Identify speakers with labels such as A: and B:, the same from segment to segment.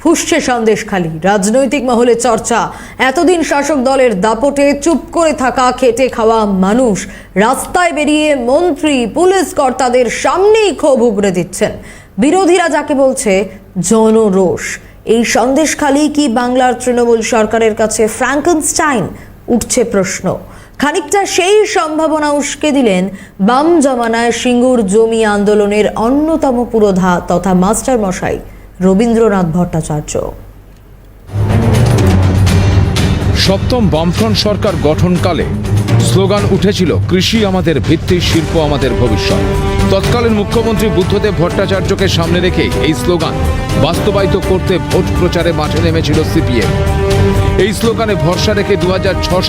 A: ফুসছে সন্দেশখালী রাজনৈতিক মহলে চর্চা। এতদিন শাসক দলের দাপটে চুপ করে থাকা, খেটে খাওয়া মানুষ। রাস্তায় বেরিয়ে মন্ত্রী, পুলিশ কর্তাদের সামনেই ক্ষোভ উগড়ে দিচ্ছেন। বিরোধীরা যাকে বলছে, জনরোষ। এই সন্দেশখালী কি বাংলার তৃণমূল সরকারের কাছে ফ্র্যাঙ্কেনস্টাইন উঠছে প্রশ্ন। খানিকটা সেই সম্ভাবনা উস্কে দিলেন বাম জমানায় সিঙ্গুর জমি আন্দোলনের অন্যতম পুরোধা তথা মাস্টার মশাই রবীন্দ্রনাথ ভট্টাচার্য।
B: সপ্তম বামফ্রন্ট সরকার গঠনকালে স্লোগান উঠেছিল, কৃষি আমাদের ভিত্তি, শিল্প আমাদের ভবিষ্যৎ। তৎকালীন মুখ্যমন্ত্রী বুদ্ধদেব ভট্টাচার্যকে সামনে রেখে এই স্লোগান বাস্তবায়িত করতে ভোট প্রচারে মাঠে নেমেছিল সিপিএম। এই স্লোগানে ভরসা রেখে দু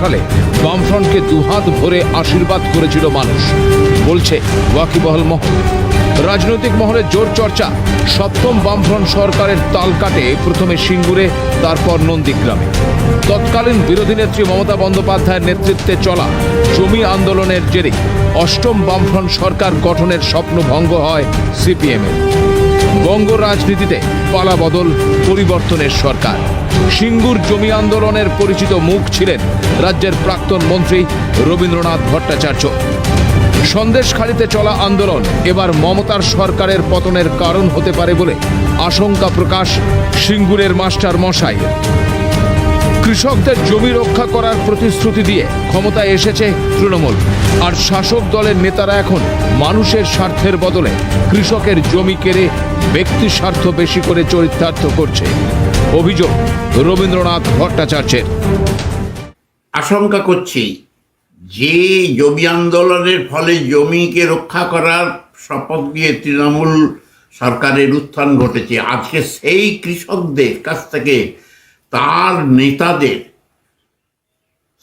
B: সালে বামফ্রন্টকে দুহাত ভরে আশীর্বাদ করেছিল মানুষ। বলছে ওয়াকিবহল মহল। রাজনৈতিক মহলে জোর চর্চা। সপ্তম বামফ্রন্ট সরকারের তাল কাটে প্রথমে সিঙ্গুরে, তারপর নন্দীগ্রামে। তৎকালীন বিরোধী নেত্রী মমতা বন্দ্যোপাধ্যায়ের নেতৃত্বে চলা জমি আন্দোলনের জেরে অষ্টম বামফ্রন্ট সরকার গঠনের স্বপ্ন ভঙ্গ হয় সিপিএমের। বঙ্গ রাজনীতিতে পালাবদল পরিবর্তনের সরকার। সিঙ্গুর জমি আন্দোলনের পরিচিত মুখ ছিলেন রাজ্যের প্রাক্তন মন্ত্রী রবীন্দ্রনাথ ভট্টাচার্য। সন্দেশখালিতে চলা আন্দোলন এবার মমতার সরকারের পতনের কারণ হতে পারে বলে আশঙ্কা প্রকাশ সিঙ্গুরের মাস্টার মশাই। কৃষকদের জমি রক্ষা করার প্রতিশ্রুতি দিয়ে ক্ষমতায় এসেছে তৃণমূল। আর শাসক দলের নেতারা এখন মানুষের স্বার্থের বদলে কৃষকের জমি কেড়ে ব্যক্তি স্বার্থ বেশি করে চরিতার্থ করছে। অভিযোগ রবীন্দ্রনাথ ভট্টাচার্যের।
C: আশঙ্কা করছি যে জমি আন্দোলনের ফলে জমিকে রক্ষা করার শপথ দিয়ে তৃণমূল সরকারের উত্থান ঘটেছে। আজকে সেই কৃষকদের কাছ থেকে তার নেতাদের,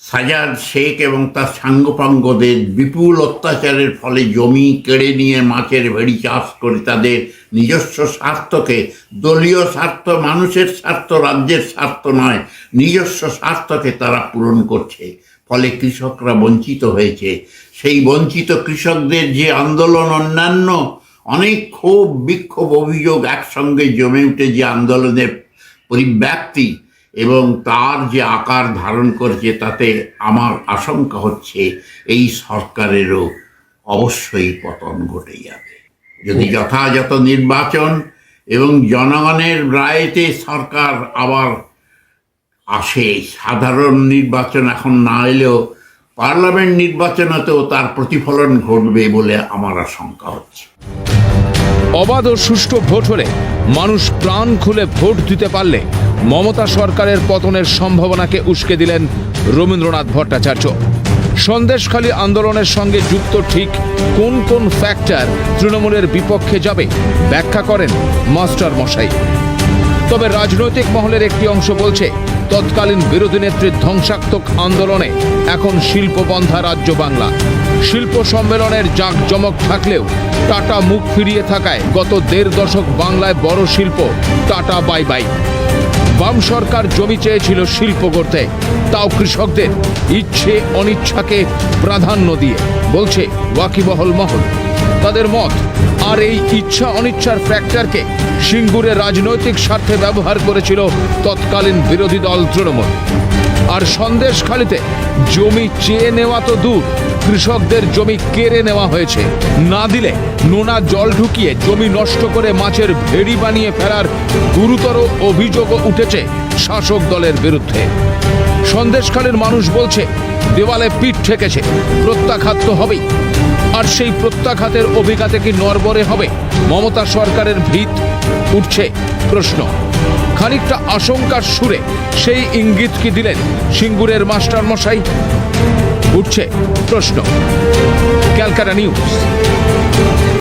C: সাজাদ শেখ এবং তার সাঙ্গপাঙ্গদের বিপুল অত্যাচারের ফলে জমি কেড়ে নিয়ে মাছের ভেড়ি চাষ করে তাদের নিজস্ব স্বার্থকে, দলীয় স্বার্থ, মানুষের স্বার্থ, রাজ্যের স্বার্থ নয়, নিজস্ব স্বার্থকে তারা পূরণ করছে। ফলে কৃষকরা বঞ্চিত হয়েছে। সেই বঞ্চিত কৃষকদের যে আন্দোলন অন্যান্য, অনেক ক্ষোভ, বিক্ষোভ, অভিযোগ একসঙ্গে জমে উঠে যে আন্দোলনের পরিব্যাপ্তি এবং তার যে আকার ধারণ করেছে তাতে আমার আশঙ্কা হচ্ছে এই সরকারেরও অবশ্যই পতন ঘটে যাবে। যদি যথাযথ নির্বাচন এবং জনগণের রায়েতে সরকার আবার আসে। সাধারণ নির্বাচন এখন না এলেও পার্লামেন্ট নির্বাচনেতেও তার প্রতিফলন ঘটবে বলে আমার আশঙ্কা হচ্ছে।
B: অবাধ ও সুষ্ঠু ভোট হলে মানুষ প্রাণ খুলে ভোট দিতে পারলে মমতা সরকারের পতনের সম্ভাবনাকে উস্কে দিলেন রবীন্দ্রনাথ ভট্টাচার্য। সন্দেশখালী আন্দোলনের সঙ্গে যুক্ত ঠিক কোন কোন ফ্যাক্টর তৃণমূলের বিপক্ষে যাবে, ব্যাখ্যা করেন মাস্টার মশাই তবে রাজনৈতিক মহলের একটি অংশ বলছে, তৎকালীন বিরোধী নেত্রীর ধ্বংসাত্মক আন্দোলনে এখন শিল্পবন্ধা রাজ্য বাংলা। শিল্প সম্মেলনের জাঁকজমক থাকলেও টাটা মুখ ফিরিয়ে থাকায় গত দেড় দশক বাংলায় বড় শিল্প, টাটা বাই বাই। বাম সরকার জমি চেয়েছিল শিল্প করতে, তাও কৃষকদের ইচ্ছে অনিচ্ছাকে প্রাধান্য দিয়ে, বলছে ওয়াকিবহল মহল। তাদের মত আর এই ইচ্ছা অনিচ্ছার ফ্যাক্টরকে সিঙ্গুরে রাজনৈতিক স্বার্থে ব্যবহার করেছিল তৎকালীন বিরোধী দল তৃণমূল। আর সন্দেশখালিতে জমি চেয়ে নেওয়া তো দূর কৃষকদের জমি কেড়ে নেওয়া হয়েছে। না দিলে নোনা জল ঢুকিয়ে জমি নষ্ট করে মাছের ভেড়ি বানিয়ে ফেরার গুরুতর অভিযোগও উঠেছে শাসক দলের বিরুদ্ধে। সন্দেশখালের মানুষ বলছে, দেওয়ালে পিঠ ঠেকেছে, প্রত্যাঘাত তো হবেই। আর সেই প্রত্যাঘাতের অভিঘাতে কি নরবরে হবে? মমতা সরকারের ভিত উঠছে প্রশ্ন। খানিকটা আশঙ্কার সুরে সেই ইঙ্গিত কি দিলেন সিঙ্গুরের মাস্টার মশাই উঠছে প্রশ্ন। ক্যালকাটা নিউজ।